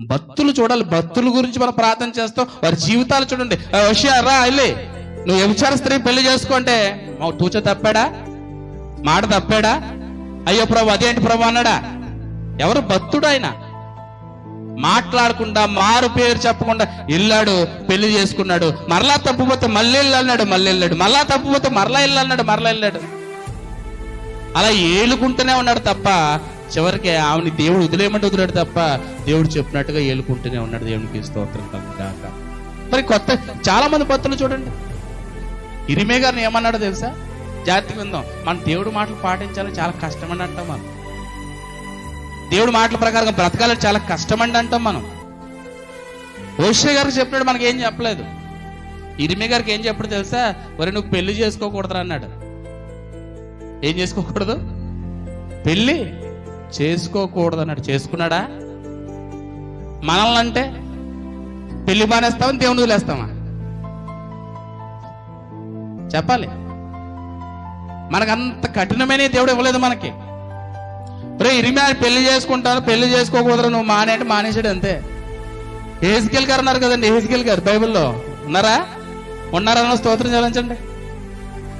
భక్తులు చూడాలి. భక్తుల గురించి మనం ప్రార్థన చేస్తాం. వారి జీవితాలు చూడండి. రా వెళ్ళి. నువ్వు వ్యభిచార స్త్రీ పెళ్ళి చేసుకుంటే మా తూచ తప్పాడా? మాట తప్పాడా? అయ్యో ప్రభు అదేంటి ప్రభు అన్నాడా? ఎవరు భక్తుడు ఆయన? మాట్లాడకుండా మారు పేరు చెప్పకుండా వెళ్ళాడు పెళ్ళి చేసుకున్నాడు. మరలా తప్పుపోతే మళ్ళీ వెళ్ళన్నాడు మళ్ళీ వెళ్ళాడు. మరలా తప్పుపోతే మరలా వెళ్ళన్నాడు మరలా వెళ్ళాడు. అలా ఏలుకుంటూనే ఉన్నాడు తప్ప చివరికి ఆమెని దేవుడు వదిలేయమంటే వదిలేడు తప్ప దేవుడు చెప్పినట్టుగా ఏలుకుంటూనే ఉన్నాడు. దేవునికి స్తోత్రం కాక మరి కొత్త చాలా మంది భక్తులు చూడండి. ఇరిమే గారిని ఏమన్నాడో తెలుసా? జాతికి విందాం. మన దేవుడు మాటలు పాటించాలని చాలా కష్టమని అంటాం మనం. దేవుడి మాటల ప్రకారం బ్రతకాలని చాలా కష్టమండి అంటాం మనం. ఓషే గారికి చెప్పినాడు మనకి ఏం చెప్పలేదు. ఇరిమే గారికి ఏం చెప్పడు తెలుసా? మరి నువ్వు పెళ్ళి చేసుకోకూడదు అన్నాడు. ఏం చేసుకోకూడదు? పెళ్ళి చేసుకోకూడదన్నాడు. చేసుకున్నాడా? మనల్ని అంటే పెళ్ళి మానేస్తామని దేవుని వదిలేస్తామా చెప్పాలి. మనకంత కఠినమైన దేవుడు ఇవ్వలేదు మనకి. రే ఇరిమి పెళ్ళి చేసుకుంటాను పెళ్ళి చేసుకోకూడదు నువ్వు మానే అంటే మానేసాడు అంతే. ఏజికెల్ గారు ఉన్నారు కదండి ఏజికెల్ గారు బైబిల్లో. ఉన్నారా? ఉన్నారన్న స్తోత్రం చదివించండి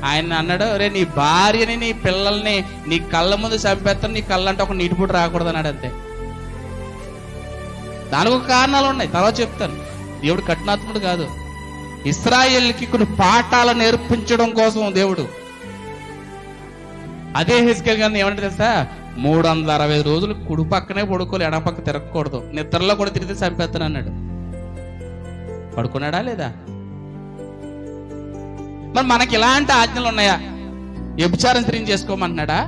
ఆయన అన్నాడు రే నీ భార్యని నీ పిల్లల్ని నీ కళ్ళ ముందు చంపేస్తాను నీ కళ్ళంటే ఒక నీటి పూట రాకూడదు అన్నాడు అంతే. దానికి ఒక కారణాలు ఉన్నాయి తర్వాత చెప్తాను. దేవుడు కఠినాత్ముడు కాదు. ఇస్రాయేల్కి కొన్ని పాఠాలు నేర్పించడం కోసం దేవుడు. అదే హిస్కెల్ గారిని ఏమంటే తెలుసా? మూడు వందల అరవై రోజులు కుడి పక్కనే పడుకోలు ఎడ పక్క తిరగకూడదు. నిద్రలో కూడా తిరిగితే చంపేస్తాను అన్నాడు. పడుకున్నాడా లేదా? మరి మనకి ఇలాంటి ఆజ్ఞలు ఉన్నాయా? వ్యభిచారం స్త్రీని చేసుకోమంటున్నాడా?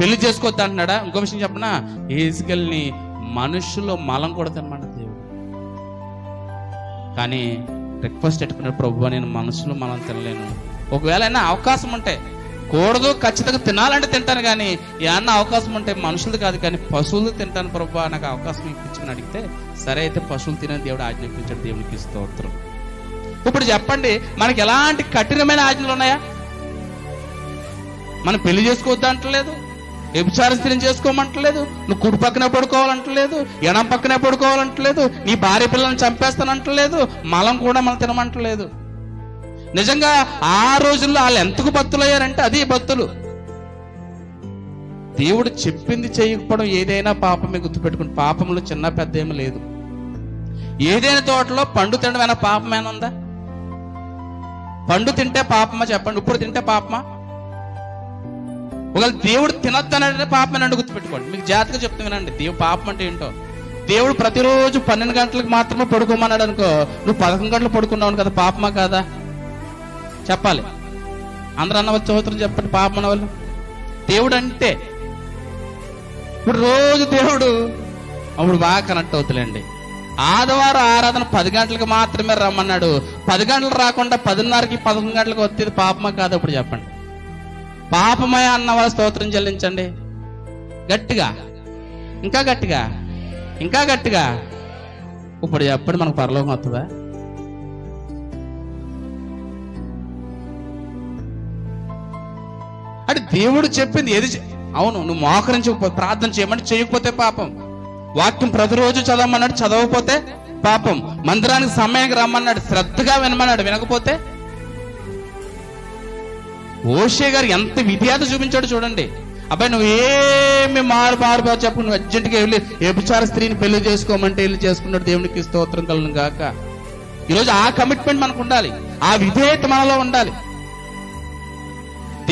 పెళ్ళి చేసుకోవద్దు అంటున్నాడా? ఇంకో విషయం చెప్పనా? ఏజ్కెల్ని మనుషులు మలం కొడతానమాట దేవుడు. కానీ రిక్వెస్ట్ పెట్టుకున్నాడు ప్రభు నేను మనసులో మనం తినలేను. ఒకవేళ అయినా అవకాశం ఉంటే కూడదు ఖచ్చితంగా తినాలంటే తింటాను కానీ ఏమన్నా అవకాశం ఉంటే మనుషులది కాదు కానీ పశువులు తింటాను ప్రభు నాకు అవకాశం ఇప్పించుకుని అడిగితే సరే అయితే పశువులు తినే దేవుడు ఆజ్ఞాపించాడు దేవునికి స్తోత్రం. ఇప్పుడు చెప్పండి మనకి ఎలాంటి కఠినమైన ఆజ్ఞలు ఉన్నాయా? మనం పెళ్ళి చేసుకోవద్దు అంటలేదు? వ్యభిచార స్త్రీని చేసుకోమంటలేదు? నువ్వు కుడి పక్కనే పడుకోవాలంటలేదు? ఎడం పక్కనే పడుకోవాలంటలేదు? నీ భార్య పిల్లల్ని చంపేస్తానంటలేదు? మలం కూడా మనం తినమంటలేదు. నిజంగా ఆ రోజుల్లో వాళ్ళు ఎంతకు భక్తులయ్యారంటే అది భక్తులు. దేవుడు చెప్పింది చేయకపోవడం ఏదైనా పాపమే గుర్తుపెట్టుకుని పాపంలో చిన్న పెద్ద ఏమీ లేదు. ఏదైనా తోటలో పండు తినడం ఏమైనా పాపమేనా ఉందా? పండు తింటే పాపమా చెప్పండి? ఇప్పుడు తింటే పాపమా? ఒకవేళ దేవుడు తినొద్దనంటే పాపమేనండి గుర్తుపెట్టుకోండి. మీకు జాతగా చెప్తున్నానండి దేవుడు పాపం అంటే ఏంటో? దేవుడు ప్రతిరోజు పన్నెండు గంటలకు మాత్రమే పడుకోమన్నాడు అనుకో నువ్వు పదకొండు గంటలు పడుకున్నావు కదా పాపమా కాదా? చెప్పాలి. అందరూ అన్న చదువుతారు చెప్పండి పాపం వాళ్ళు. దేవుడు అంటే ఇప్పుడు రోజు దేవుడు అప్పుడు బాగా కనెక్ట్ అవుతులేండి. ఆదివారం ఆరాధన పది గంటలకు మాత్రమే రమ్మన్నాడు. పది గంటలు రాకుండా పదిన్నరకి పదకొండు గంటలకు వచ్చేది పాపమా కాదు ఇప్పుడు చెప్పండి. పాపమే అన్న వాళ్ళ స్తోత్రం చెల్లించండి. గట్టిగా. ఇంకా గట్టిగా. ఇంకా గట్టిగా. ఇప్పుడు చెప్పండి మనకు పరలోకం వస్తుందా? అంటే దేవుడు చెప్పింది ఏది అవును నువ్వు మోకరించి ప్రార్థన చేయమంటే చేయకపోతే పాపం. వాక్యం ప్రతిరోజు చదవమన్నాడు చదవకపోతే పాపం. మందిరానికి సమయానికి రమ్మన్నాడు శ్రద్ధగా వినమన్నాడు వినకపోతే? ఓషే గారు ఎంత విధేయత చూపించాడు చూడండి. అబ్బాయి నువ్వు ఏమి మారు మారు మారు చెప్పు నువ్వు అర్జెంటుగా వెళ్ళి వ్యభిచార స్త్రీని పెళ్ళి చేసుకోమంటే వెళ్ళి చేసుకున్నాడు దేవునికి స్తోత్రం కలను గాక. ఈరోజు ఆ కమిట్మెంట్ మనకు ఉండాలి. ఆ విధేయత మనలో ఉండాలి.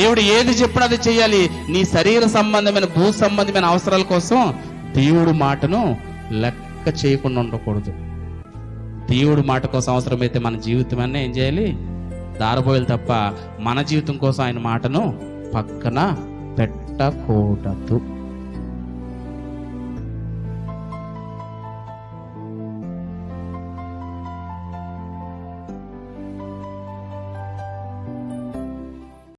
దేవుడు ఏది చెప్పినా అది చేయాలి నీ శరీర సంబంధమైన భూ సంబంధమైన అవసరాల కోసం దేవుడు మాటను లెక్క చేయకుండా ఉండకూడదు. దేవుడు మాట కోసం అవసరమైతే మన జీవితం అన్నీ ఏం చేయాలి? దారబోయాలి తప్ప మన జీవితం కోసం ఆయన మాటను పక్కన పెట్టకూడదు.